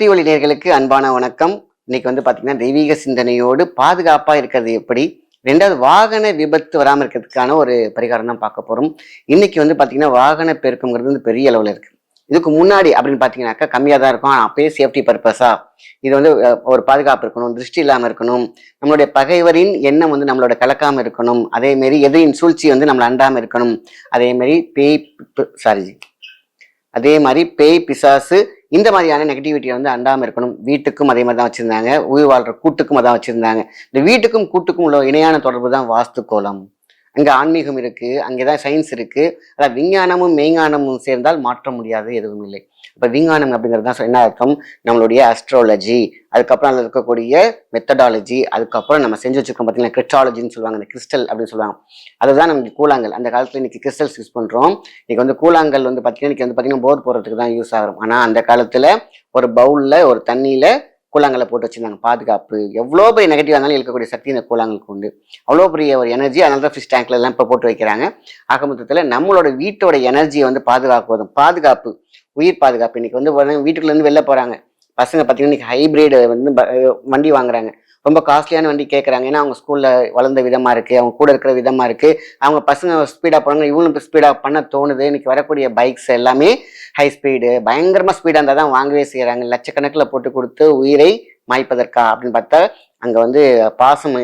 பக்தி ஒளிநேர்களுக்கு அன்பான வணக்கம். இன்னைக்கு வந்து பார்த்தீங்கன்னா தெய்வீக சிந்தனையோடு பாதுகாப்பாக இருக்கிறது எப்படி? ரெண்டாவது வாகன விபத்து வராமல் இருக்கிறதுக்கான ஒரு பரிகாரம் தான் பார்க்க போகிறோம் இன்னைக்கு வந்து பார்த்தீங்கன்னா வாகன பெருக்கங்கிறது வந்து பெரிய அளவில் இருக்கு. இதுக்கு முன்னாடி அப்படின்னு பார்த்தீங்கன்னாக்கா கம்மியாக தான் இருக்கும். ஆனா அப்பயே சேஃப்டி பர்பஸா இது வந்து ஒரு பாதுகாப்பு இருக்கணும் திருஷ்டி இல்லாமல் இருக்கணும். நம்மளுடைய பகைவரின் எண்ணம் வந்து நம்மளோட கலக்காமல் இருக்கணும். அதேமாரி எதிரின் சூழ்ச்சி வந்து நம்மளை அண்டாமல் இருக்கணும். அதேமாரி பேய் சாரி அதே மாதிரி பேய் பிசாசு இந்த மாதிரியான நெகட்டிவிட்டியை வந்து அண்டாமல் இருக்கணும். வீட்டுக்கும் அதே மாதிரி தான் வச்சுருந்தாங்க. உயிர் வாழ்கிற கூட்டுக்கும் அதான் வச்சுருந்தாங்க. இந்த வீட்டுக்கும் கூட்டுக்கும் உள்ள இணையான தொடர்பு தான் வாஸ்து கோலம் ஆன்மீகம் ஆன்மீகம் அங்கே தான் சயின்ஸ் இருக்குது அதான் விஞ்ஞானமும் மெய்ஞானமும் சேர்ந்தால் மாற்ற முடியாது எதுவும் இல்லை. இப்போ விஞ்ஞானம் அப்படிங்கிறது தான் என்ன அர்த்தம்? நம்மளுடைய அஸ்ட்ராலஜி அதுக்கப்புறம் அதில் இருக்கக்கூடிய மெத்தடாலஜி அதுக்கப்புறம் நம்ம செஞ்சு வச்சிருக்கோம் பார்த்தீங்கன்னா கிரிஸ்டாலஜின்னு சொல்லுவாங்க அந்த கிறிஸ்டல் அப்படின்னு சொல்லுவாங்க. அதுதான் நமக்கு கூழாங்கல். அந்த காலத்தில் இன்னைக்கு கிறிஸ்டல்ஸ் யூஸ் பண்ணுறோம் இன்னைக்கு வந்து கூழாங்கல் வந்து பார்த்தீங்கன்னா இன்னைக்கு வந்து பார்த்தீங்கன்னா போர் போடுறதுக்கு தான் யூஸ் ஆகும் ஆனால் அந்த காலத்தில் ஒரு பவுலில் ஒரு தண்ணியில் கூழாங்களை போட்டு வச்சுருந்தாங்க. பாதுகாப்பு. எவ்வளோ பெரிய நெகட்டிவ் இருந்தாலும் இருக்கக்கூடிய சக்தி இந்த கூழாங்களுக்கு உண்டு. அவ்வளோ பெரிய ஒரு எனர்ஜி அதனால தான் ஃபிஷ் டேங்க்ல எல்லாம் இப்போ போட்டு வைக்கிறாங்க. ஆக மொத்தத்தில் நம்மளோட வீட்டோட எனர்ஜியை வந்து பாதுகாக்குவதும் பாதுகாப்பு உயிர் பாதுகாப்பு. இன்னைக்கு வந்து வீட்டுக்குள்ளேருந்து வெளில போகிறாங்க பசங்க பார்த்தீங்கன்னா இன்னைக்கு ஹைபிரிட் வந்து வண்டி வாங்குறாங்க. ரொம்ப காஸ்ட்லியான வண்டி கேட்குறாங்க ஏன்னா அவங்க ஸ்கூலில் வளர்ந்த விதமாக இருக்குது அவங்க கூட இருக்கிற விதமாக இருக்குது அவங்க பசங்க ஸ்பீடாக போகிறாங்க இவங்களும் ஸ்பீடாக பண்ண தோணுது. இன்றைக்கி வரக்கூடிய பைக்ஸ் எல்லாமே ஹை ஸ்பீடு பயங்கரமாக ஸ்பீடாக இருந்தால் தான் வாங்கவே செய்கிறாங்க லட்சக்கணக்கில் போட்டு கொடுத்து உயிரை மாய்ப்பதற்கா அப்படின்னு பார்த்தா அங்கே வந்து பாசம்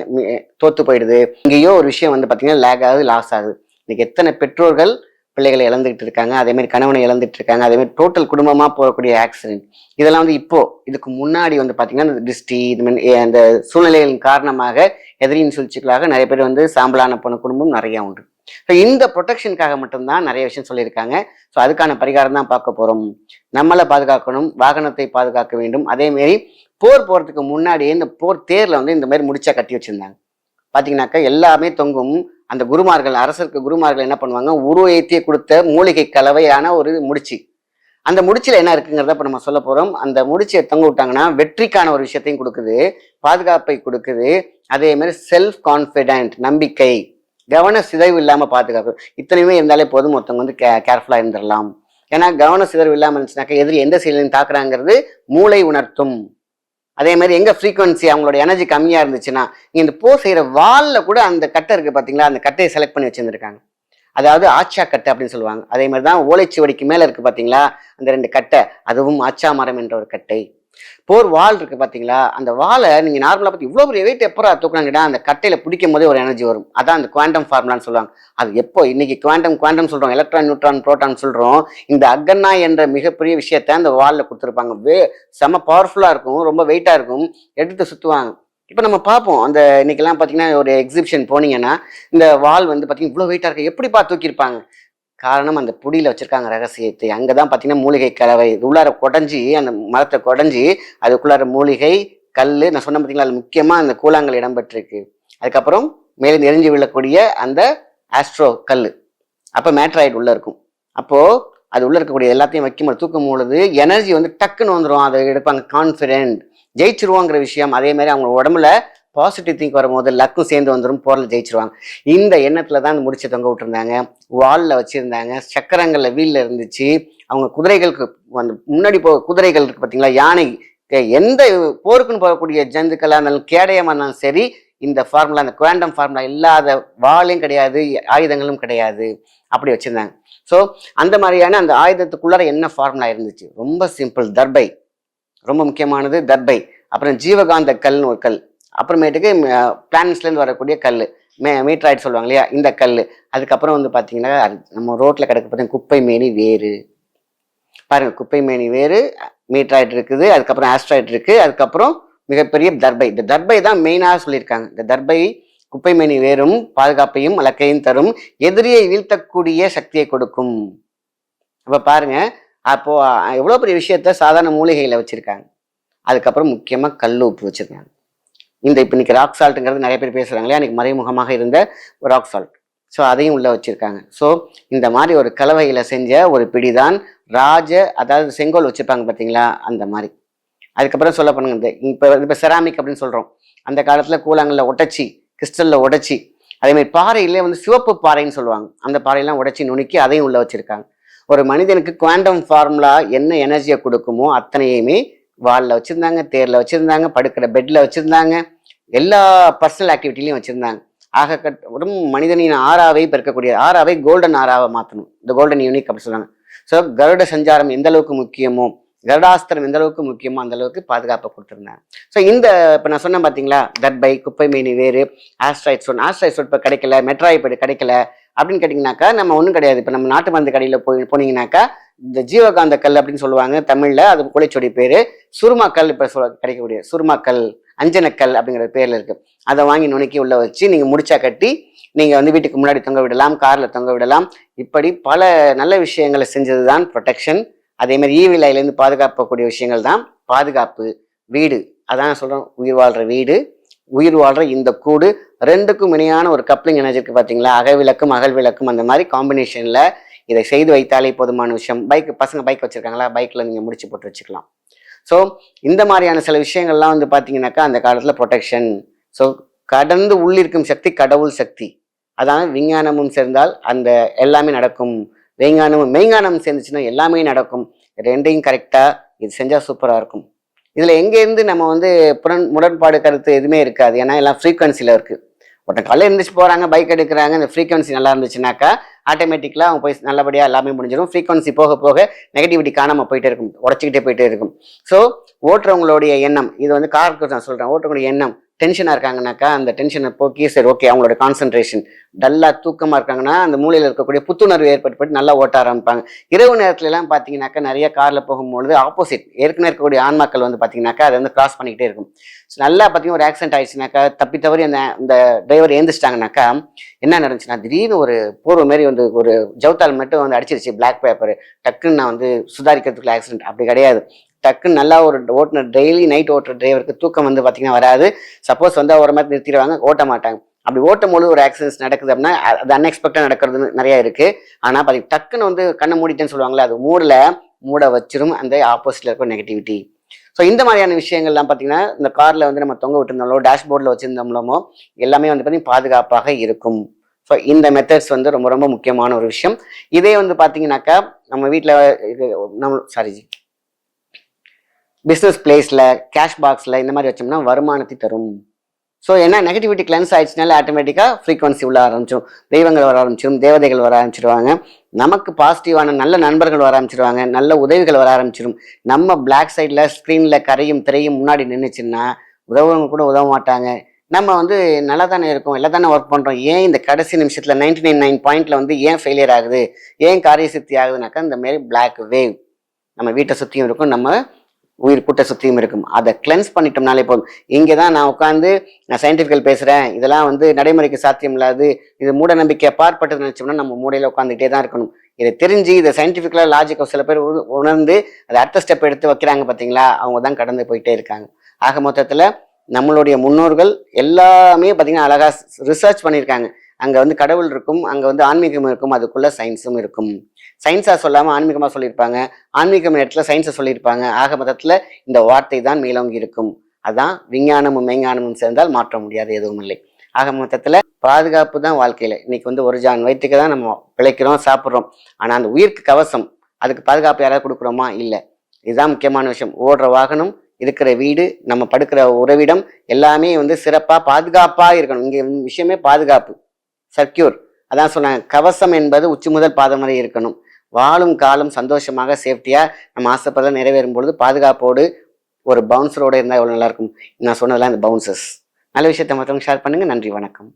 தோற்று போயிடுது. இங்கேயோ ஒரு விஷயம் வந்து பார்த்திங்கன்னா லேக் ஆகுது லாஸ் ஆகுது. இன்னைக்கு எத்தனை பெற்றோர்கள் பிள்ளைகளை இழந்துகிட்டு இருக்காங்க. அதேமாதிரி கணவனை இழந்துட்டு இருக்காங்க. அதே மாதிரி டோட்டல் குடும்பமாக போகக்கூடிய ஆக்சிடென்ட் இதெல்லாம் வந்து இப்போ இதுக்கு முன்னாடி வந்து பார்த்தீங்கன்னா இந்த டிஸ்டி இது மாதிரி அந்த சூழ்நிலைகளின் காரணமாக எதிரியின் சூழ்ச்சிகளாக நிறைய பேர் வந்து சாம்பலான போன குடும்பம் நிறையா உண்டு. ஸோ இந்த ப்ரொடெக்ஷனுக்காக மட்டும்தான் நிறைய விஷயம் சொல்லியிருக்காங்க. ஸோ அதுக்கான பரிகாரம் தான் பார்க்க போகிறோம் நம்மளை பாதுகாக்கணும் வாகனத்தை பாதுகாக்க வேண்டும். அதேமாரி போர் போகிறதுக்கு முன்னாடியே இந்த போர் தேரில் வந்து இந்த மாதிரி முடிச்சா கட்டி வச்சுருந்தாங்க. பார்த்தீங்கன்னாக்கா எல்லாமே தொங்கும். அந்த குருமார்கள் அரசருக்கு குருமார்கள் என்ன பண்ணுவாங்க? உருவயத்தையே கொடுத்த மூலிகை கலவையான ஒரு முடிச்சு. அந்த முடிச்சில் என்ன இருக்குங்கிறத இப்போ நம்ம சொல்ல போகிறோம் அந்த முடிச்சை தொங்க விட்டாங்கன்னா வெற்றிக்கான ஒரு விஷயத்தையும் கொடுக்குது. பாதுகாப்பை கொடுக்குது. அதே மாதிரி செல்ஃப் கான்ஃபிடென்ட் நம்பிக்கை. கவன சிதைவு இல்லாமல் பாதுகாப்பு. இத்தனையுமே இருந்தாலே போதும். ஒருத்தவங்க வந்து கே கேர்ஃபுல்லாக இருந்துடலாம் ஏன்னா கவன சிதைவு இல்லாமல் இருந்துச்சுனாக்கா எதிரி எந்த செயலையும் தாக்குறாங்கிறது மூளை உணர்த்தும். அதே மாதிரி எங்க ஃப்ரீக்வன்சி அவங்களோட எனர்ஜி கம்மியா இருந்துச்சுன்னா நீங்க இந்த போ செய்யற வால்ல கூட அந்த கட்டை இருக்கு பாத்தீங்களா? அந்த கட்டையை செலக்ட் பண்ணி வச்சிருந்திருக்காங்க. அதாவது ஆச்சா கட்டை அப்படின்னு சொல்லுவாங்க. அதே மாதிரி தான் ஓலைச்சுவடிக்கு மேல இருக்கு பாத்தீங்களா? அந்த ரெண்டு கட்டை அதுவும் ஆச்சா மரம் என்ற ஒரு கட்டை. போர் வால் இருக்கு பார்த்தீங்களா அந்த வாலை நீங்கள் நார்மலாக பார்த்து இவ்வளோ பெரிய வெயிட் எப்போ தூக்குனாங்கடா? அந்த கட்டையில் பிடிக்கும் போதே ஒரு எனர்ஜி வரும். அதான் அந்த குவாண்டம் ஃபார்முலான்னு சொல்லுவாங்க. அது எப்போ? இன்னைக்கு குவாண்டம் குவாண்டம் சொல்கிறோம் எலக்ட்ரான் நியூட்ரான் ப்ரோட்டான் சொல்கிறோம் இந்த அக்கன்னா என்ற மிகப்பெரிய விஷயத்த அந்த வாலில் கொடுத்துருப்பாங்க. வே செம பவர்ஃபுல்லாக இருக்கும். ரொம்ப வெயிட்டாக இருக்கும். எடுத்து சுற்றுவாங்க இப்போ நம்ம பார்ப்போம். அந்த இன்னைக்கெல்லாம் பார்த்தீங்கன்னா ஒரு எக்ஸிபிஷன் போனீங்கன்னா இந்த வால் வந்து பார்த்தீங்கன்னா இவ்வளோ வெயிட்டாக இருக்கு. எப்படிப்பா தூக்கியிருப்பாங்க? காரணம் அந்த புடியில் வச்சிருக்காங்க ரகசியத்தை. அங்கே தான் பார்த்தீங்கன்னா மூலிகை கலவை. இது உள்ளார குடஞ்சி அந்த மரத்தை குடஞ்சி அதுக்குள்ளார மூலிகை கல் நான் சொன்ன பார்த்தீங்களா அது முக்கியமாக அந்த கூழாங்கல் இடம்பெற்றிருக்கு. அதுக்கப்புறம் மேலே நெறிஞ்சு விழக்கூடிய அந்த ஆஸ்ட்ரோ கல் அப்போ மேட்ராய்டு உள்ளே இருக்கும். அப்போது அது உள்ளே இருக்கக்கூடிய எல்லாத்தையும் வைக்கும்போது தூக்கும் பொழுது எனர்ஜி வந்து டக்குன்னு வந்துடும் அதை எடுப்பாங்க கான்ஃபிடென்ட். ஜெயிச்சிருவோங்கிற விஷயம். அதே மாதிரி அவங்க உடம்புல பாசிட்டிவ் திங்க் வரும்போது லக்கும் சேர்ந்து வந்துடும் போரில் ஜெயிச்சிருவாங்க. இந்த எண்ணத்தில் தான் முடிச்சு தொங்க விட்டுருந்தாங்க. வாலில் வச்சுருந்தாங்க. சக்கரங்களில் வீலில் இருந்துச்சு. அவங்க குதிரைகளுக்கு அந்த முன்னாடி போ குதிரைகள் இருக்கு பார்த்தீங்களா யானை எந்த போருக்குன்னு போகக்கூடிய ஜந்துக்களாக இருந்தாலும் கேடயமாக இருந்தாலும் சரி இந்த ஃபார்முலா அந்த குவாண்டம் ஃபார்முலா இல்லாத வாளும் கிடையாது ஆயுதங்களும் கிடையாது. அப்படி வச்சுருந்தாங்க. ஸோ அந்த மாதிரியான அந்த ஆயுதத்துக்குள்ளார என்ன ஃபார்முலா இருந்துச்சு? ரொம்ப சிம்பிள் தர்பை. ரொம்ப முக்கியமானது தர்பை. அப்புறம் ஜீவகாந்த கல்னு ஒரு கல். அப்புறமேட்டுக்கு பிளானட்ஸ்லேருந்து வரக்கூடிய கல் மே மீட்ராய்டு சொல்லுவாங்க இல்லையா? இந்த கல் அதுக்கப்புறம் வந்து பார்த்தீங்கன்னா அது நம்ம ரோட்டில் கிடக்க பார்த்தீங்கன்னா குப்பை மேனி வேறு. பாருங்கள் குப்பை மேனி வேறு மீட்ராய்டு இருக்குது அதுக்கப்புறம் ஆஸ்ட்ராய்டு இருக்குது அதுக்கப்புறம் மிகப்பெரிய தர்பை. இந்த தர்பை தான் மெயினாக சொல்லியிருக்காங்க. இந்த தர்பை குப்பை மேனி வேரும் பாதுகாப்பையும் அலக்கையும் தரும் எதிரியை வீழ்த்தக்கூடிய சக்தியை கொடுக்கும். அப்போ பாருங்க அப்போ எவ்வளோ பெரிய விஷயத்த சாதாரண மூலிகைகளை வச்சுருக்காங்க. அதுக்கப்புறம் முக்கியமாக கல் உப்பு வச்சிருக்காங்க. இந்த இப்போ இன்றைக்கி ராக் சால்ட்டுங்கிறது நிறைய பேர் பேசுகிறாங்களே அன்றைக்கி மறைமுகமாக இருந்த ராக் சால்ட் ஸோ அதையும் உள்ளே வச்சுருக்காங்க. ஸோ இந்த மாதிரி ஒரு கலவையில் செஞ்ச ஒரு பிடிதான் ராஜ அதாவது செங்கோல் வச்சுருப்பாங்க பார்த்தீங்களா அந்த மாதிரி. அதுக்கப்புறம் சொல்ல பண்ணுங்க இந்த இப்போ இப்போ செராமிக் அப்படின்னு சொல்கிறோம் அந்த காலத்தில் கூழாங்கல்ல உடச்சி கிறிஸ்டலில் உடைச்சி அதேமாதிரி பாறையிலே வந்து சிவப்பு பாறைன்னு சொல்லுவாங்க. அந்த பாறையெல்லாம் உடைச்சி நுணுக்கி அதையும் உள்ளே வச்சுருக்காங்க. ஒரு மனிதனுக்கு குவாண்டம் ஃபார்முலா என்ன எனர்ஜியை கொடுக்குமோ அத்தனையுமே வாலில் வச்சுருந்தாங்க தேரில் வச்சுருந்தாங்க படுக்கிற பெட்டில் வச்சுருந்தாங்க. எல்லா பர்சனல் ஆக்டிவிட்டிலையும் வச்சுருந்தாங்க. ஆக கட் ஒரு மனிதனின் ஆறாவை பெருக்கக்கூடிய ஆறாவை கோல்டன் ஆறாவை மாற்றணும் இந்த கோல்டன் யூனிக் அப்படி சொல்லுவாங்க ஸோ கருட சஞ்சாரம் எந்த அளவுக்கு முக்கியமோ கருடாஸ்திரம் எந்த அளவுக்கு முக்கியமோ அந்த அளவுக்கு பாதுகாப்பை கொடுத்துருந்தாங்க. ஸோ இந்த இப்போ நான் சொன்னேன் பார்த்தீங்களா தர்பை குப்பை மீனி வேறு ஆஸ்ட்ராய்ட் சோன் ஆஸ்ட்ராய்ட் சோன் இப்போ கிடைக்கல மெட்ராய்பேடு கிடைக்கல அப்படின்னு கேட்டிங்கனாக்கா நம்ம ஒன்றும் கிடையாது. இப்போ நம்ம நாட்டு மருந்து கடையில் போய் போனீங்கன்னாக்கா இந்த ஜீவகாந்த கல் அப்படின்னு சொல்லுவாங்க தமிழில் அது குலைச்சொடி பேர். சுருமாக்கல் இப்போ சொல்ல கிடைக்கக்கூடிய சுருமாக்கல் அஞ்சனக்கல் அப்படிங்கிற பேரில் இருக்குது அதை வாங்கி நுணுக்கி உள்ளே வச்சு நீங்கள் முடிச்சா கட்டி நீங்கள் வந்து வீட்டுக்கு முன்னாடி தொங்க விடலாம் காரில் தொங்க விடலாம். இப்படி பல நல்ல விஷயங்களை செஞ்சதுதான் ப்ரொடெக்ஷன் அதே மாதிரி ஐலேருந்து பாதுகாப்பக்கூடிய விஷயங்கள் தான் பாதுகாப்பு வீடு. அதான் சொல்கிறோம் உயிர் வாழ்கிற வீடு. உயிர் வாழ்கிற இந்த கூடு ரெண்டுக்கும் இணையான ஒரு கப்ளிங் எனர்ஜி இருக்கு பாத்தீங்களா? அகவிளக்கும் அகல் விளக்கும் அந்த மாதிரி காம்பினேஷன்ல இதை செய்து வைத்தாலே போதுமான விஷயம். பைக் பசங்க பைக் வச்சிருக்காங்களா? பைக்ல நீங்க முடிச்சு போட்டு வச்சுக்கலாம். ஸோ இந்த மாதிரியான சில விஷயங்கள்லாம் வந்து பார்த்தீங்கன்னாக்கா அந்த காலத்தில் ப்ரொடெக்ஷன் ஸோ கடந்து உள்ளிருக்கும் சக்தி கடவுள் சக்தி. அதான் விஞ்ஞானமும் சேர்ந்தால் அந்த எல்லாமே நடக்கும். விஞ்ஞானமும் மெய்ஞானமும் சேர்ந்துச்சுன்னா எல்லாமே நடக்கும். ரெண்டையும் கரெக்டாக இது செஞ்சால் சூப்பராக இருக்கும். இதில் எங்கேருந்து நம்ம வந்து புறன் முரண்பாடு கருத்து எதுவுமே இருக்காது. ஏன்னா எல்லாம் ஃப்ரீக்வன்சியில் இருக்குது ஒருத்தன் காலையில் இருந்துச்சு போகிறாங்க பைக் எடுக்கிறாங்க இந்த ஃப்ரீக்வன்சி நல்லா இருந்துச்சுனாக்கா ஆட்டோமேட்டிக்கலாக அவங்க போய் நல்லபடியாக எல்லாமே முடிஞ்சிடும். ஃப்ரீக்வன்சி போக போக நெகட்டிவிட்டி காணாமல் போயிட்டே இருக்கும் உடச்சிக்கிட்டே போயிட்டே இருக்கும். ஸோ ஓட்டுறவங்களுடைய எண்ணம் இது வந்து காருக்கு நான் சொல்கிறேன் ஓட்டுறவங்களுடைய எண்ணம் டென்ஷனாக இருக்காங்கனாக்கா அந்த டென்ஷனை போக்கி சரி ஓகே அவங்களோட கான்சன்ட்ரேஷன் டல்லாக தூக்கமாக இருக்காங்கன்னா அந்த மூலையில் இருக்கக்கூடிய புத்துணர்வு ஏற்பட்டு நல்லா ஓட்ட ஆரம்பிப்பாங்க. இரவு நேரத்துலலாம் பார்த்தீங்கன்னாக்கா நிறைய காரில் போகும்பொழுது ஆப்போசிட் ஏற்கனவே இருக்கக்கூடிய ஆன்மாக்கள் வந்து பார்த்தீங்கன்னாக்கா அதை வந்து கிராஸ் பண்ணிக்கிட்டே இருக்கும். ஸோ நல்லா பார்த்தீங்கன்னா ஒரு ஆக்சிடென்ட் ஆயிடுச்சுனாக்கா தப்பி தவறி அந்த அந்த டிரைவர் ஏந்திச்சிட்டாங்கனாக்கா என்ன நடந்துச்சுன்னா திடீர்னு ஒரு போர்வை மாரி வந்து ஒரு ஜவுத்தால் மட்டும் வந்து அடிச்சிருச்சு பிளாக் பேப்பர் டக்குன்னு நான் வந்து சுதாரிக்கிறதுக்குள்ள ஆக்சிடென்ட் அப்படி கிடையாது. டக்குன்னு நல்லா ஒரு ஓட்டுனர் டெய்லி நைட் ஓட்டுற டிரைவருக்கு தூக்கம் வந்து பார்த்தீங்கன்னா வராது. சப்போஸ் வந்து ஒரு மாதிரி நிறுத்திடுவாங்க ஓட்ட மாட்டாங்க. அப்படி ஓட்டும் போது ஒரு ஆக்சிடென்ட்ஸ் நடக்குது அப்படின்னா அது அன்எக்ஸ்பெக்டாக நடக்கிறது நிறையா இருக்குது ஆனால் பாத்தீங்க டக்குன்னு வந்து கண்ணை மூடிட்டேன்னு சொல்லுவாங்களே அது மூடல மூட வச்சிரும் அந்த ஆப்போசிட்ல இருக்கிற நெகட்டிவிட்டி ஸோ இந்த மாதிரியான விஷயங்கள்லாம் பார்த்தீங்கன்னா இந்த காரில் வந்து நம்ம தொங்க விட்டுருந்தாலோ டேஷ்போர்டில் வச்சிருந்தோமோ எல்லாமே வந்து பார்த்தீங்கன்னா பாதுகாப்பாக இருக்கும். ஸோ இந்த மெத்தட்ஸ் வந்து ரொம்ப ரொம்ப முக்கியமான ஒரு விஷயம். இதே வந்து பார்த்தீங்கன்னாக்கா நம்ம வீட்டில் நம்ம சாரிஜி பிஸ்னஸ் பிளேஸில் கேஷ் பாக்ஸில் இந்த மாதிரி வச்சோம்னா வருமானத்தை தரும். ஸோ என்ன? நெகட்டிவிட்டி கிளென்ஸ் ஆயிடுச்சுனால ஆட்டோமேட்டிக்காக ஃப்ரீக்வன்சி உள்ள ஆரம்பிச்சிடும் தெய்வங்கள் வர ஆரம்பிச்சிடும் தேவதைகள் வர ஆரம்பிச்சிடுவாங்க நமக்கு பாசிட்டிவான நல்ல நண்பர்கள் வர ஆரம்பிச்சிடுவாங்க நல்ல உதவிகள் வர ஆரம்பிச்சிடும் நம்ம பிளாக் சைடில் ஸ்க்ரீனில் கரையும் திரையும் முன்னாடி நின்றுச்சுன்னா உதவுறவங்க கூட உதவ மாட்டாங்க. நம்ம வந்து நல்லா தானே இருக்கோம் எல்லாம் தானே ஒர்க் பண்ணுறோம் ஏன் இந்த கடைசி நிமிஷத்தில் நைன்டி நைன் நைன் பாயிண்ட்டில் வந்து ஏன் ஃபெயிலியர் ஆகுது? ஏன் காரிய சித்தி ஆகுதுனாக்கா இந்த மாரி பிளாக் வேவ் நம்ம வீட்டை சுற்றியும் இருக்கும் நம்ம உயிர் கூட்ட சுற்றியும் இருக்கும். அதை கிளென்ஸ் பண்ணிட்டோம்னாலே போதும். இங்கே தான் நான் உட்காந்து நான் சயின்டிஃபிக்கல் பேசுகிறேன் இதெல்லாம் வந்து நடைமுறைக்கு சாத்தியம் இல்லாது இது மூட நம்பிக்கை அப்பாற்பட்டது நினச்சோம்னா நம்ம மூடையில் உட்காந்துக்கிட்டே தான் இருக்கணும். இதை தெரிஞ்சு இதை சயின்டிஃபிக்கலாக லாஜிக்கல் சில பேர் உணர்ந்து அதை அடுத்த ஸ்டெப் எடுத்து வைக்கிறாங்க பார்த்தீங்களா அவங்க தான் கடந்து போயிட்டே இருக்காங்க. ஆக மொத்தத்தில் நம்மளுடைய முன்னோர்கள் எல்லாமே பார்த்தீங்கன்னா அழகாக ரிசர்ச் பண்ணியிருக்காங்க. அங்கே வந்து கடவுள் இருக்கும் அங்கே வந்து ஆன்மீகம் இருக்கும் அதுக்குள்ளே சயின்ஸும் இருக்கும். சயின்ஸாக சொல்லாமல் ஆன்மீகமாக சொல்லியிருப்பாங்க. ஆன்மீகம் இடத்துல சயின்ஸை சொல்லியிருப்பாங்க. ஆக மொத்தத்தில் இந்த வார்த்தை தான் மேலோங்கி இருக்கும். அதான் விஞ்ஞானமும் மெய்ஞானமும் சேர்ந்தால் மாற்ற முடியாது எதுவும் இல்லை. ஆக மொத்தத்தில் பாதுகாப்பு தான் வாழ்க்கையில். இன்னைக்கு வந்து ஒரு ஜான் வயிற்றுக்கு தான் நம்ம பிழைக்கிறோம் சாப்பிட்றோம். ஆனால் அந்த உயிருக்கு கவசம் அதுக்கு பாதுகாப்பு யாராவது கொடுக்குறோமா? இல்லை. இதுதான் முக்கியமான விஷயம். ஓடுற வாகனம் இருக்கிற வீடு நம்ம படுக்கிற உறவிடம் எல்லாமே வந்து சிறப்பாக பாதுகாப்பாக இருக்கணும். இங்கே விஷயமே பாதுகாப்பு. சர்க்கியூர் அதான் சொன்னாங்க. கவசம் என்பது உச்சி முதல் பாதம் வரை இருக்கணும். வாழும் காலம் சந்தோஷமாக சேஃப்டியாக நம்ம ஆசைப்படுறத நிறைவேறும் பொழுது பாதுகாப்போடு ஒரு பவுன்சரோடு இருந்தால் எவ்வளோ நல்லா இருக்கும்? நான் சொன்னதெல்லாம் இந்த பவுன்சஸ் நல்ல விஷயத்தை மற்றவங்க ஷேர் பண்ணுங்கள் நன்றி வணக்கம்.